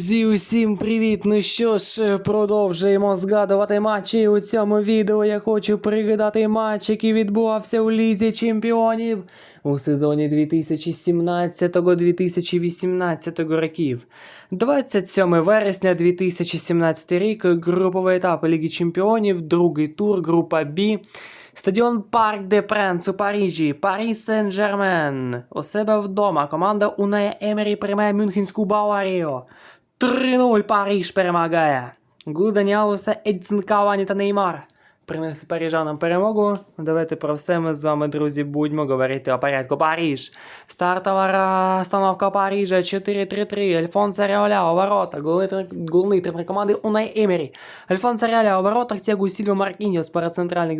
Друзі, усім привіт! Ну що ж, продовжуємо згадувати матчі. У цьому відео я хочу пригадати матч, який відбувався у Лізі Чемпіонів у сезоні 2017-2018 років. 27 вересня 2017 рік, груповий етап Ліги Чемпіонів, другий тур, група Б. Стадіон Парк де Пренс у Парижі, Парі Сен-Жермен. У себе вдома команда Унея Емері приймає Мюнхенську Баварію. 3-0 Париж перемагає. Гол Даніалуса, Едсон Кавані та Неймар. Принесли парижанам перемогу. Давайте про все ми з вами, друзі, будемо говорити о порядку. Париж. Стартова розстановка Парижа 4-3-3. Альфонсо Реоля у воротах. Головний, тренер- команди Унай Емері. Альфонсо Реоля у воротах. Тягу Сільво Маркіньос пара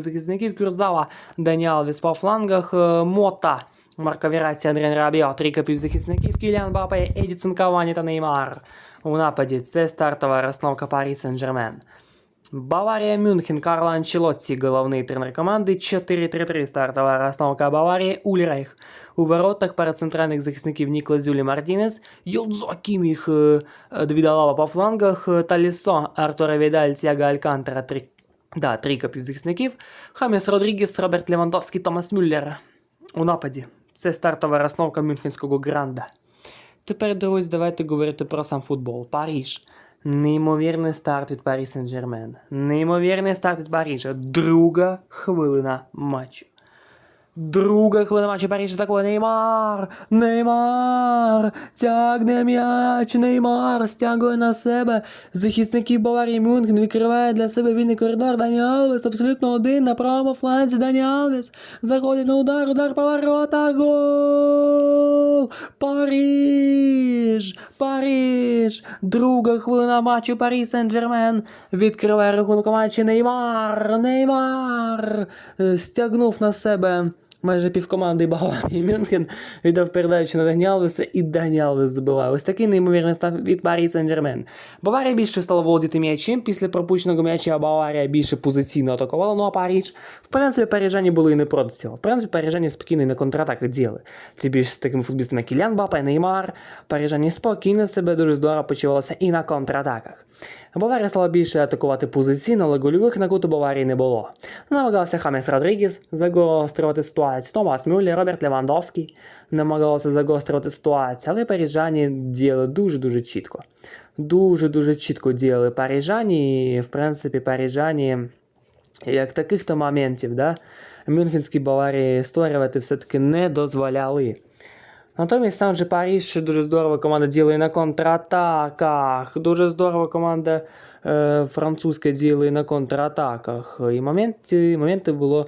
захисників. Кюрзава. Даніал по флангах. е, Мота. Марко Віраці, Андріан Рабіо, трійка півзахисників, Кіліан Бапе, Едісон Кавані та Неймар. У нападі це стартова розстановка Парі Сен-Жермен. Баварія Мюнхен, Карло Анчелотті, головний тренер команди. 4-3-3 стартова розстановка Баварії, Ульрейх. У воротах пара центральних захисників Нікла Зюлі Мартінес, Йодзо Кіміх, е, е, Двідалава по флангах, е, Талісо, Артура Відаль, Тяга Алькантера, три, да, трійка півзахисників, Хаміс Родрігес, Роберт Левандовський, Томас Мюллер. У нападі. Це стартова розновка Мюнхенського гранда. Тепер, друзі, давайте говорити про сам футбол. Париж. Неймовірний старт від Парі Сен-Жермен. Неймовірний старт від Парижа. Друга хвилина матчу. Друга хвилина матчу Парижа такого Неймар! Неймар! Тягне м'яч! Неймар! Стягує на себе. Захисників Баварії Мюнхен відкриває для себе вільний коридор. Дані Алвес абсолютно один на правому фланзі. Дані Алвес заходить на удар, удар поворота. Гол! Париж! Париж! Друга хвилина матчу Парі Сен-Жермен. Відкриває рахунок матчі Неймар! Неймар! Е, Стягнув на себе майже півкоманди Баварії Мюнхен, віддав передачу на Дані Алвеса, і Дані Алвес забиває. Ось такий неймовірний старт від Парі Сен-Жермен. Баварія більше стала володіти м'ячем. Після пропущеного м'яча Баварія більше позиційно атакувала. Ну а Париж, в принципі, парижані були і не проти цього. В принципі, парижані спокійно і на контратаки діяли. Тим більше з такими футболістами як Кілян Бапе, Неймар. Парижані спокійно себе дуже здорово почувалися і на контратаках. Баварія стала більше атакувати позиційно, але гольових на куту Баварії не було. Намагався Хамес Родрігес загострювати ситуацію. Томас Мюллер, Роберт Левандовський намагалися загострювати ситуацію, але парижані діяли дуже-дуже чітко. Дуже-дуже чітко діяли парижані, і, в принципі, парижані, як таких-то моментів, да, Мюнхенській Баварії створювати все-таки не дозволяли. Натомість там же Париж дуже здорово команда діяла і на контратаках. Дуже здорово команда е, французька діяла на контратаках. І моменти, моменти було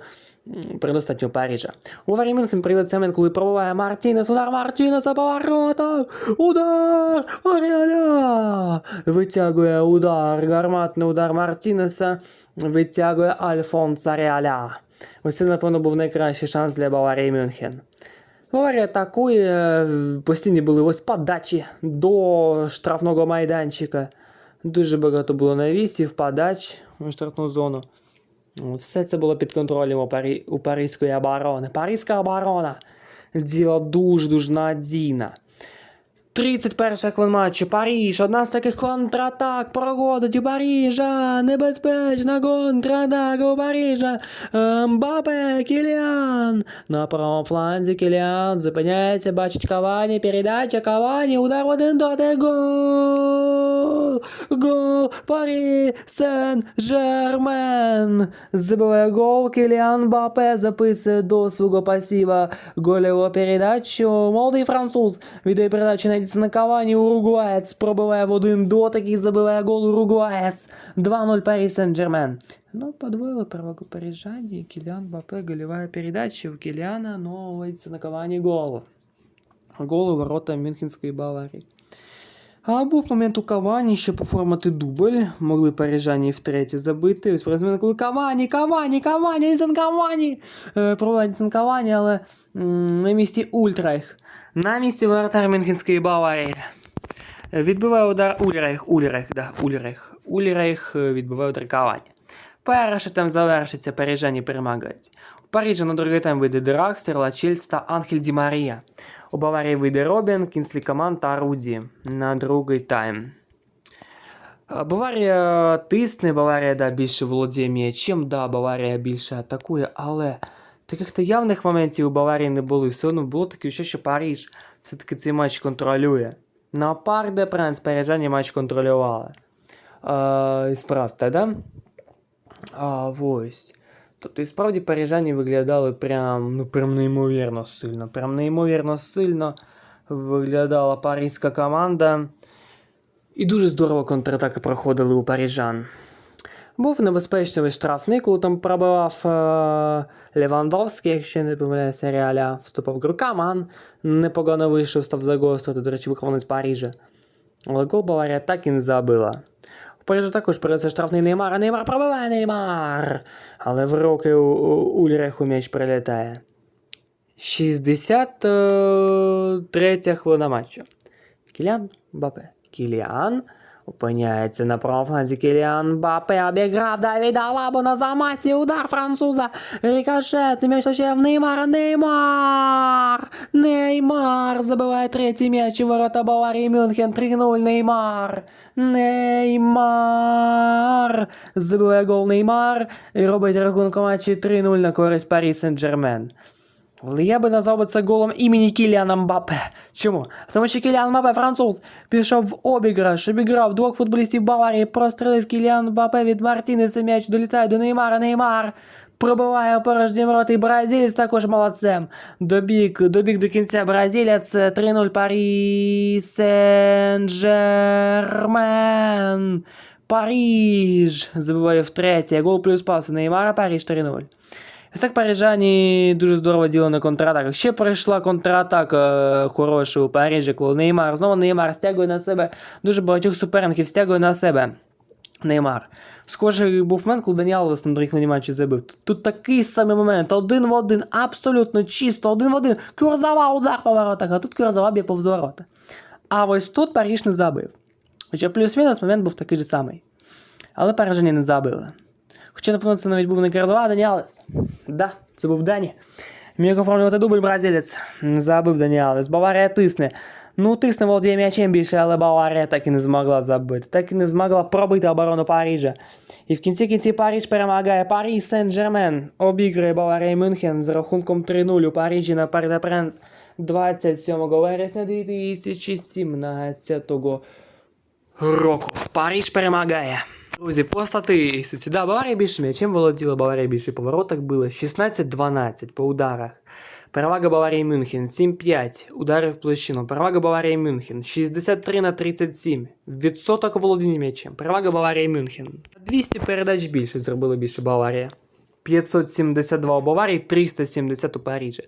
предостатньо Парижа. У Мюнхен прийде цей коли пробуває Мартінес, удар Мартінеса по воротах! Удар! Аріаля! Витягує удар, гарматний удар Мартінеса, витягує Альфонса Реаля. Ось це, напевно, був найкращий шанс для Баварії Мюнхен. Баварія атакує, постійні були ось подачі до штрафного майданчика. Дуже багато було навісів, подач у штрафну зону. Все це було під контролем у, Парі... у паризької оборони. Паризька оборона зділа дуже-дуже надійно. 31 хвилин матчу. Париж. Одна з таких контратак проводить у Парижа. Небезпечна контратака у Парижа. Мбапе, Кіліан. На правому фланзі Кіліан зупиняється, бачить Кавані, передача Кавані, удар один доти, гол! Гол! Парі Сен-Жермен! Забиває гол, Кіліан Мбапе записує до свого пасіва гольову передачу. Молодий француз віддає передачу на Едісона Кавані, уругуаєць пробиває в один дотик і забиває гол уругуаєць. 2-0 Парі Сен-Жермен. Ну, подвоили перевагу парижані, Кіліан Бапе голевая передача у Кіліана, но у Едісона Кавані гол. Гол у ворота Мюнхенської Баварії. А був момент у Кавані, щоб оформити дубль. Могли парижані втретє забити. Ось порозміна, коли Кавані, Кавані, Кавані, Едісон Кавані. Е, Пробуває Едісон Кавані, але на місці Ультрайх. На місці воротар Мюнхенської Баварії. Відбиває удар Ульрейх, Ульрейх, да, Ульрейх. Ульрейх е, відбиває удар Кавані. Перший тайм завершиться, парижані перемагають. У Парижа на другий тайм вийде Дракстер, Лачельс та Анхель Ді Марія. У Баварії вийде Робін, Кінслі Каман та Руді на другий тайм. А, Баварія тисне, Баварія да, більше володіє м'ячем, да, Баварія більше атакує, але таких-то явних моментів у Баварії не було. І все одно було таке що Париж все-таки цей матч контролює. На Парк де Пренс парижані матч контролювали. А, справді, да? А, ось. Тобто, і справді парижані виглядали прям, ну, прям неймовірно сильно. Прям неймовірно сильно виглядала паризька команда. І дуже здорово контратаки проходили у парижан. Був небезпечний штрафний, коли там пробивав е- Левандовський, якщо я не помиляюся, реаля вступав в гру. Непогано вийшов, став загострити, до речі, вихованець Парижа. Але гол Баварія так і не забила. В Парижі також переться штрафний Неймар, а Неймар пробиває Неймар. Але в руки у, у Ульреху м'яч прилітає. 63 хвилина матчу. Кіліан Бапе. Кіліан опиняється на правому фланзі. Кіліан Бапе обіграв Давіда Лабо на замасі. Удар француза. Рикошет. М'яч ще в Неймара. Неймар! Неймар забиває третій м'яч у ворота Баварії Мюнхен. 3-0 Неймар. Неймар. Забиває гол Неймар. І робить рахунок матчі 3-0 на користь Парі Сен-Джермен. Але я би назвав це голом імені Кіліана Мбапе. Чому? Тому що Кіліан Мбапе, француз, пішов в обіграш, обіграв двох футболістів Баварії, прострелив Кіліан Мбапе від Мартінеса м'яч, долітає до Неймара, Неймар пробиває у порожні ворота і бразилець також молодцем. Добіг, добіг до кінця бразилець 3-0 Парі Сен-Жермен. Париж забиває втретє. Гол плюс пас Неймара, Париж 3-0. Ось так парижані дуже здорово діли на контратаках. Ще прийшла контратака е, хороша у Парижі, коли Неймар. Знову Неймар стягує на себе дуже багатьох суперників, стягує на себе. Неймар. Схожий був момент, коли Дані Алвес на других матчі забив. Тут, такий самий момент, один в один, абсолютно чисто, один в один. Кюрзава удар по воротах, а тут Кюрзава б'є повз ворота. А ось тут Париж не забив. Хоча плюс-мінус момент був такий же самий. Але парижані не забили. Хоча, напевно, це навіть був не Кюрзава, а Дані Алвес. Да, це був Дані. Міг оформлювати дубль бразилець. Забив Дані Алвес. Баварія тисне. Ну, тисне володіє м'ячем більше, але Баварія так і не змогла забити. Так і не змогла пробити оборону Парижа. І в кінці кінці Париж перемагає. Париж Сен-Жермен обігрує Баварія Мюнхен з рахунком 3-0 у Парижі на Парк Пренс 27 вересня 2017 року. Париж перемагає. Друзі, по статистиці, да, Баварія більше м'ячем володіла, Баварія більше по воротах била 16-12 по ударах. Перевага Баварії Мюнхен 7-5 удари в площину. Перевага Баварії Мюнхен 63 на 37. Відсоток володіння м'ячем. Перевага Баварії Мюнхен. 200 передач більше зробила більше Баварія. 572 у Баварії, 370 у Парижі.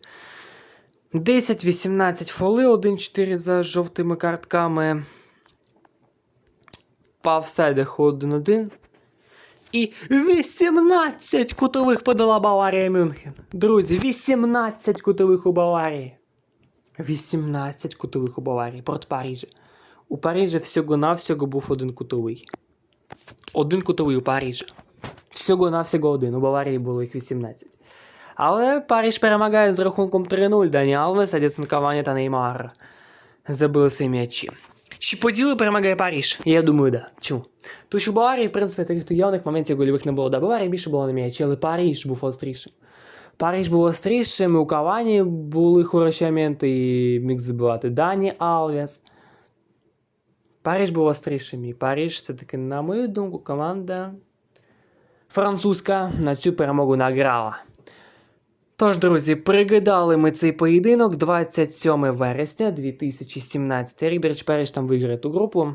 10-18 фоли, 1-4 за жовтими картками. По офсайдах 1-1. І 18 кутових подала Баварія Мюнхен. Друзі, 18 кутових у Баварії. 18 кутових у Баварії проти Парижа. У Парижі всього-навсього був один кутовий. Один кутовий у Парижі. Всього-навсього один. У Баварії було їх 18. Але Париж перемагає з рахунком 3-0. Дані Алвес, Едісон Кавані та Неймар забили свої м'ячі. Чи по ділу перемагає Париж? Я думаю, да. Чому? Тому що Баварії, в принципі, таких то явних моментів гольових не було. Да, Баварія більше була на м'ячі, але Париж був острішим. Париж був острішим, у Кавані були хороші моменти, і міг забивати Дані Алвес. Париж був острішим, і Париж все-таки, на мою думку, команда французька на цю перемогу награла. Тож, друзі, пригадали ми цей поєдинок 27 вересня 2017 рік. До речі, Париж там виграє ту групу.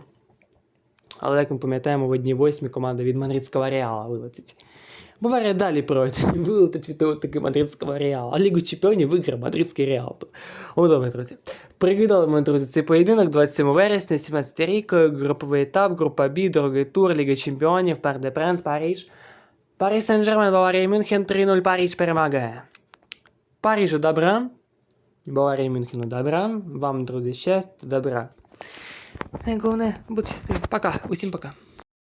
Але як ми пам'ятаємо, в одній восьмі команда від мадридського Реала вилетить. Баварія далі пройде, вилетить від того таки мадридського Реала. А Лігу Чемпіонів виграє мадридський Реал. О, добре, друзі. Пригадали ми, друзі, цей поєдинок 27 вересня, 17 рік, груповий етап, група Б, другий тур, Ліга Чемпіонів, Парк де Пренс, Париж. Париж Сен-Жермен, Баварія Мюнхен 3-0, Париж перемагає. Парижу добра, Баварії Мюнхену добра, вам, друзі, щастя, добра. Найголовне, будьте щасливим. Пока, усім пока.